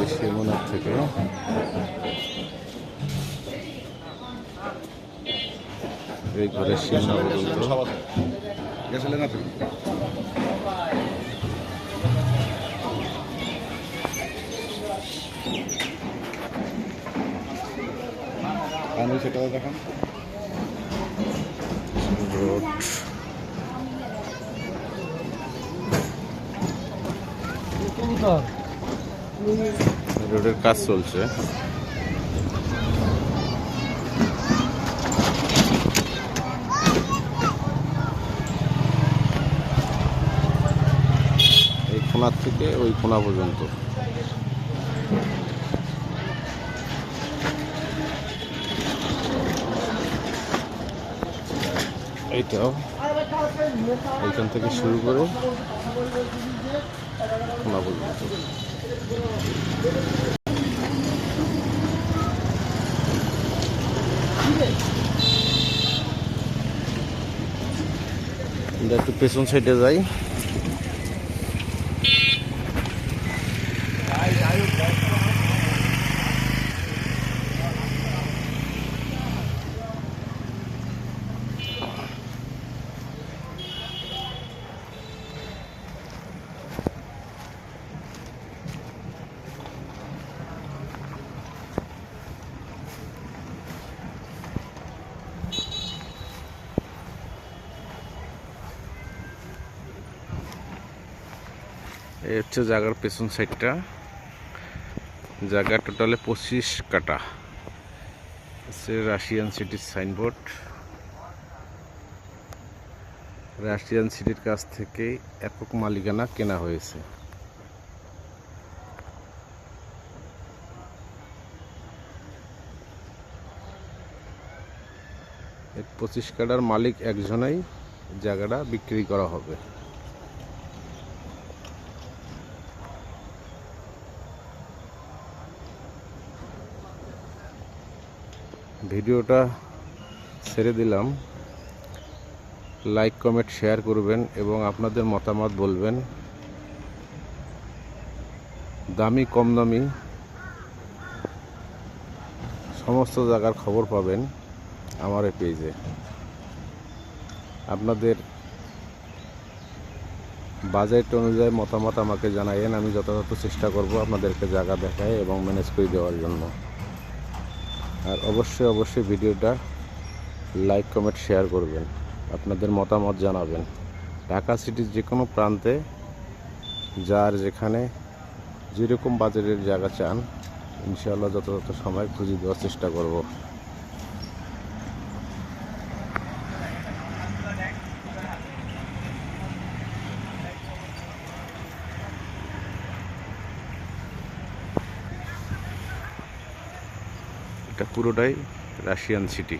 বেশি মনের থেকে এই ঘরের সীমা পর্যন্ত গেছিলে না তুমি আমি সেটা দেখান রোড রোডের কাজ চলছে। এই কোনার থেকে ওই কোনা পর্যন্ত। এইটাও। এইখান থেকে শুরু করে খোলা পর্যন্ত একটু পেছন সাইডে যাই। এই হচ্ছে জায়গার পেছন সাইডটা। জায়গা টোটালে পঁচিশ কাটা হচ্ছে রাশিয়ান সিটির সাইনবোর্ড। রাশিয়ান সিটির কাছ থেকে একক মালিকানা কেনা হয়েছে। পঁচিশ কাটার মালিক একজনেই জায়গাটা বিক্রি করা হবে। ভিডিওটা ছেড়ে দিলাম। লাইক কমেন্ট শেয়ার করবেন এবং আপনাদের মতামত বলবেন। দামি, কম দামি সমস্ত জায়গার খবর পাবেন আমার এই পেজে আপনাদের বাজেট অনুযায়ী মতামত আমাকে জানাইন আমি যথাযথ চেষ্টা করব আপনাদেরকে জায়গা দেখায় এবং ম্যানেজ করে দেওয়ার জন্য। আর অবশ্যই অবশ্যই ভিডিওটা লাইক কমেন্ট শেয়ার করবেন। আপনাদের মতামত জানাবেন। ঢাকা সিটির যে কোনো প্রান্তে যার যেখানে যেরকম বাজারের জায়গা চান, ইনশাআল্লাহ যথাযথ সময় খুঁজে দেওয়ার চেষ্টা করব। এটা পুরোটাই রাশিয়ান সিটি।